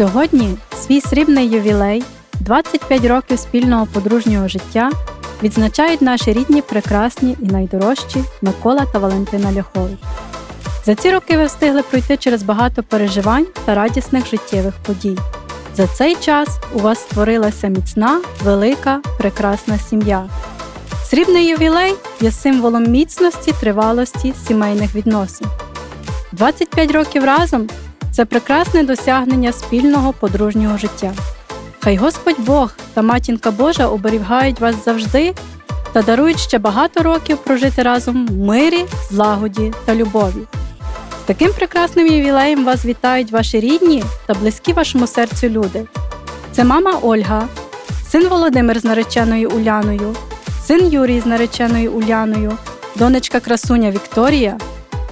Сьогодні свій срібний ювілей, 25 років спільного подружнього життя відзначають наші рідні, прекрасні і найдорожчі Микола та Валентина Ляхович. За ці роки ви встигли пройти через багато переживань та радісних життєвих подій. За цей час у вас створилася міцна, велика, прекрасна сім'я. Срібний ювілей є символом міцності, тривалості сімейних відносин. 25 років разом це прекрасне досягнення спільного подружнього життя. Хай Господь Бог та матінка Божа оберігають вас завжди та дарують ще багато років прожити разом в мирі, злагоді та любові. З таким прекрасним ювілеєм вас вітають ваші рідні та близькі вашому серцю люди. Це мама Ольга, син Володимир з нареченою Уляною, син Юрій з нареченою Уляною, донечка красуня Вікторія,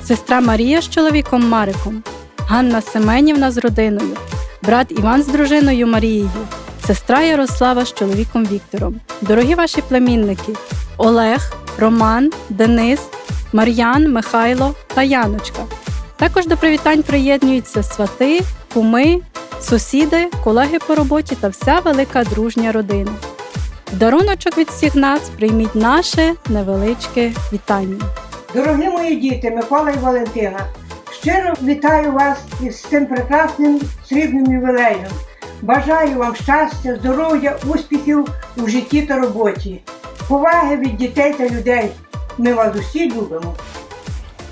сестра Марія з чоловіком Мариком, Ганна Семенівна з родиною, брат Іван з дружиною Марією, сестра Ярослава з чоловіком Віктором. Дорогі ваші племінники Олег, Роман, Денис, Мар'ян, Михайло та Яночка. Також до привітань приєднуються свати, куми, сусіди, колеги по роботі та вся велика дружня родина. Даруночок від всіх нас прийміть наше невеличке вітання. Дорогі мої діти, Микола і Валентина, щиро вітаю вас із цим прекрасним срібним ювілеєм. Бажаю вам щастя, здоров'я, успіхів у житті та роботі, поваги від дітей та людей. Ми вас усі любимо.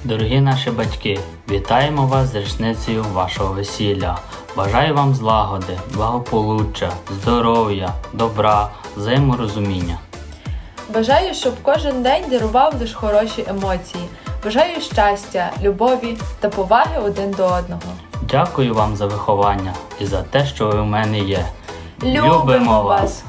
Дорогі наші батьки, вітаємо вас з річницею вашого весілля. Бажаю вам злагоди, благополуччя, здоров'я, добра, взаєморозуміння. Бажаю, щоб кожен день дарував лише хороші емоції. Бажаю щастя, любові та поваги один до одного. Дякую вам за виховання і за те, що ви в мене є. Любимо вас!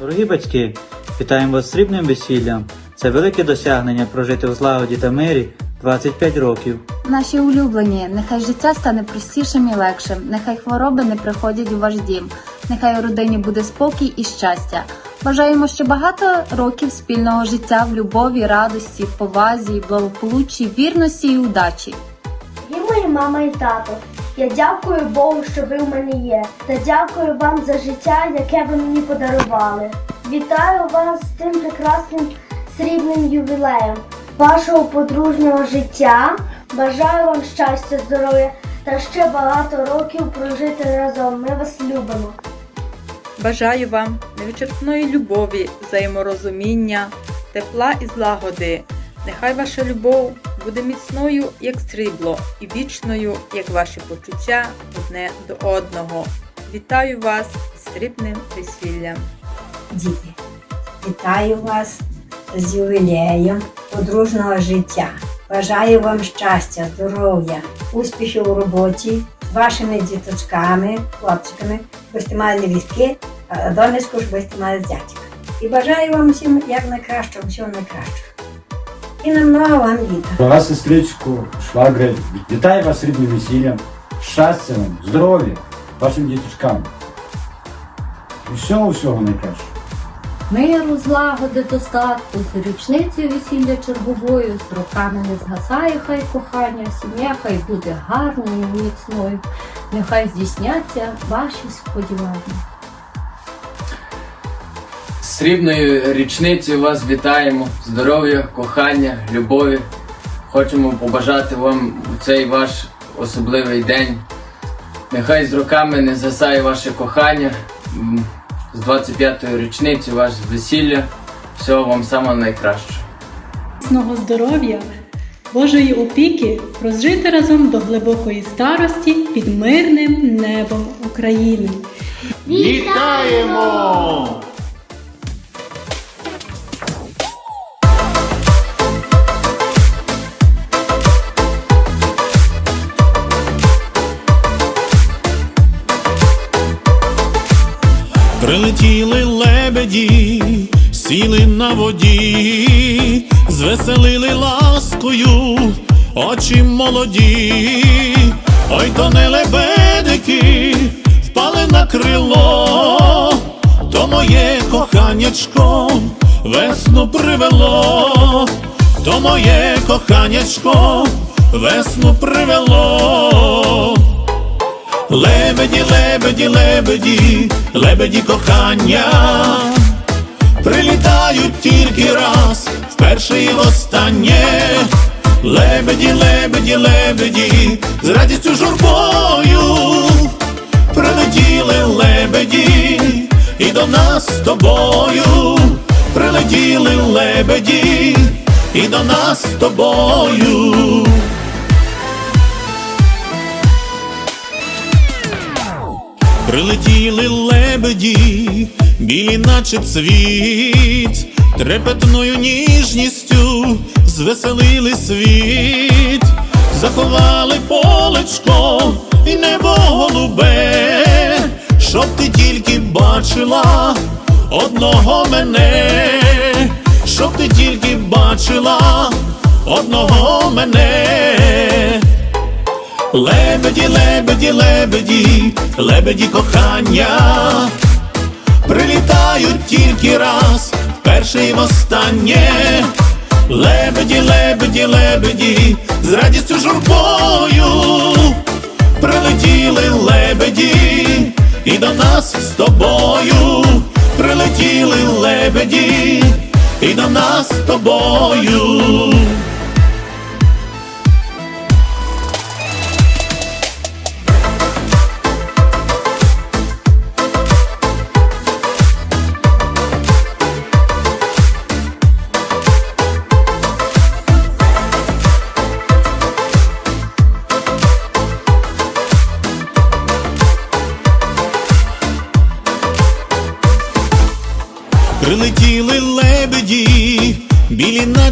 Дорогі батьки, вітаємо вас з срібним весіллям. Це велике досягнення прожити в злагоді та мирі 25 років. Наші улюблені, нехай життя стане простішим і легшим, нехай хвороби не приходять у ваш дім, нехай у родині буде спокій і щастя. Бажаємо ще багато років спільного життя в любові, радості, повазі, благополуччі, вірності і удачі. Ви мої мама і тато. Я дякую Богу, що ви в мене є, та дякую вам за життя, яке ви мені подарували. Вітаю вас з тим прекрасним срібним ювілеєм вашого подружнього життя. Бажаю вам щастя, здоров'я та ще багато років прожити разом. Ми вас любимо. Бажаю вам невичерпної любові, взаєморозуміння, тепла і злагоди. Нехай ваша любов буде міцною, як срібло, і вічною, як ваші почуття одне до одного. Вітаю вас з срібним весіллям! Діти, вітаю вас з ювілеєм подружного життя. Бажаю вам щастя, здоров'я, успіхів у роботі вашими діточками, хлопчиками, будете мали невістки, а донечку ж будете мали зятька. І бажаю вам всім як найкращого, всього найкращого. І намного вам літа. Дорога сестричку, швагри, вітаю вас рідним весіллям, щастя здоров'я, вашим діточкам. І всього всього найкращого. Миру, злагоди, достатку, з річницею весілля черговою, з роками не згасає хай кохання, сім'я хай буде гарною, міцною, нехай здійсняться ваші сподівання. Срібною річницею вас вітаємо, здоров'я, кохання, любові. Хочемо побажати вам у цей ваш особливий день. Нехай з роками не згасає ваше кохання. З 25-ї річниці вашого весілля. Всього вам самого найкращого. Міцного здоров'я, Божої опіки, прожити разом до глибокої старості під мирним небом України. Вітаємо! Прилетіли лебеді, сіли на воді, звеселили ласкою очі молоді, ой то не лебедики, впали на крило, то моє коханячко весну привело, то моє коханячко весну привело. Лебеді, лебеді, лебеді, лебеді кохання, прилітають тільки раз, вперше і востаннє. Лебеді, лебеді, лебеді, з радістю журбою прилетіли лебеді, і до нас з тобою прилетіли лебеді, і до нас з тобою. Прилетіли лебеді, білі, наче цвіт, трепетною ніжністю звеселили світ, заховали полечко і небо голубе, щоб ти тільки бачила одного мене, щоб ти тільки бачила одного мене. Лебеді, лебеді, лебеді, лебеді кохання, прилітають тільки раз, вперше і востаннє. Лебеді, лебеді, лебеді, з радістю журбою прилетіли лебеді, і до нас з тобою прилетіли лебеді, і до нас з тобою.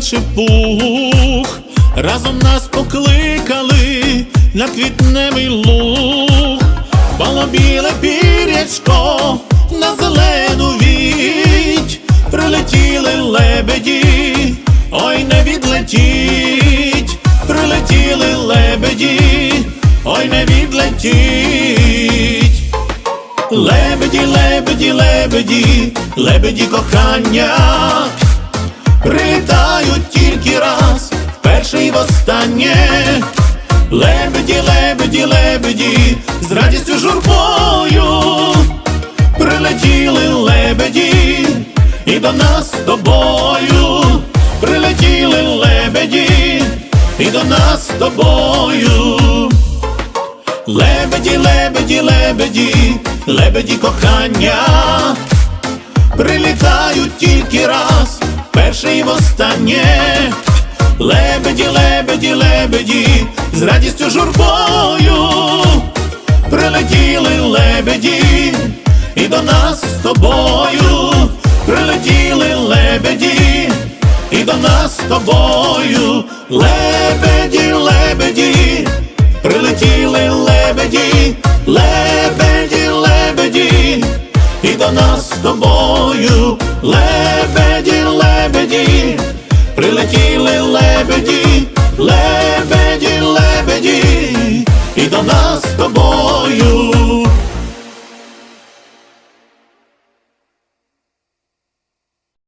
Наче пух, разом нас покликали на квітневий луг, Пало біле пірячко на зелену віть, прилетіли лебеді, ой не відлетіть, прилетіли лебеді, ой не відлетіть. Лебеді, лебеді, лебеді, лебеді кохання, прилітають тільки раз, вперше і востаннє. Лебеді, лебеді, лебеді, з радістю журбою прилетіли лебеді, і до нас з тобою прилетіли лебеді, і до нас з тобою. Лебеді, лебеді, лебеді, лебеді кохання, прилітають тільки раз, Перший і востаннє, лебеді, лебеді, лебеді, з радістю журбою, прилетіли лебеді, і до нас з тобою, прилетіли лебеді, і до нас з тобою, лебеді, лебеді, прилетіли лебеді, лебеді, лебеді, і до нас з тобою. лебеді.